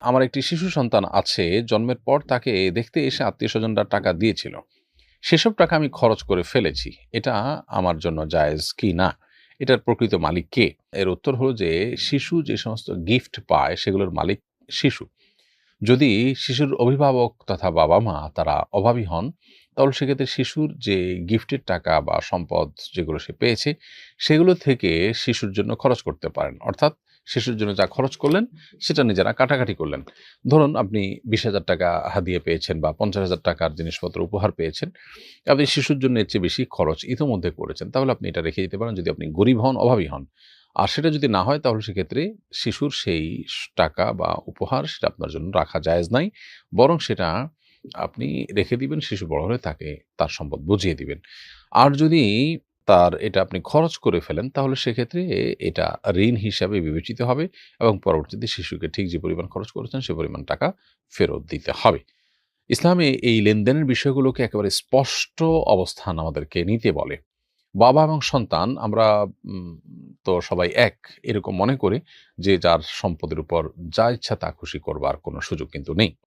আমার একটি শিশু সন্তান আছে, জন্মের পর তাকে দেখতে এসে আত্মীয় স্বজনরা টাকা দিয়েছিল। সেসব টাকা আমি খরচ করে ফেলেছি। এটা আমার জন্য জায়েজ কি না? এটার প্রকৃত মালিক কে? এর উত্তর হলো যে, শিশু যে সমস্ত গিফট পায়, সেগুলোর মালিক শিশু। যদি শিশুর অভিভাবক তথা বাবা মা তারা অভাবী হন তাহলে সেক্ষেত্রে শিশুর যে গিফটের টাকা বা সম্পদ যেগুলো সে পেয়েছে, সেগুলো থেকে শিশুর জন্য খরচ করতে পারেন। অর্থাৎ শিশুর জন্য যা খরচ করলেন, সেটা নিজেরা কাটাকাটি করলেন। ধরুন আপনি বিশ হাজার টাকা হাদিয়ে পেয়েছেন বা পঞ্চাশ হাজার টাকার জিনিসপত্র উপহার পেয়েছেন, আপনি শিশুর জন্য এর চেয়ে বেশি খরচ ইতোমধ্যে করেছেন, তাহলে আপনি এটা রেখে দিতে পারেন যদি আপনি গরিব হন, অভাবী হন। আর সেটা যদি না হয়, তাহলে সেক্ষেত্রে শিশুর সেই টাকা বা উপহার সেটা আপনার জন্য রাখা জায়েজ নাই, বরং সেটা আপনি রেখে দিবেন, শিশু বড় হলে তাকে তার সম্পদ বুঝিয়ে দিবেন। আর যদি তার এটা আপনি খরচ করে ফেলেন, তাহলে সেক্ষেত্রে এটা ঋণ হিসাবে বিবেচিত হবে এবং পরবর্তীতে শিশুকে ঠিক যে পরিমাণ খরচ করেছেন, সে পরিমাণ টাকা ফেরত দিতে হবে। ইসলামে এই লেনদেনের বিষয়গুলোকে একেবারে স্পষ্ট অবস্থান আমাদেরকে নিতে বলে। বাবা এবং সন্তান, আমরা তো সবাই এক, এরকম মনে করি যে যার সম্পদের উপর যা ইচ্ছা তা খুশি করবার কোনো সুযোগ কিন্তু নেই।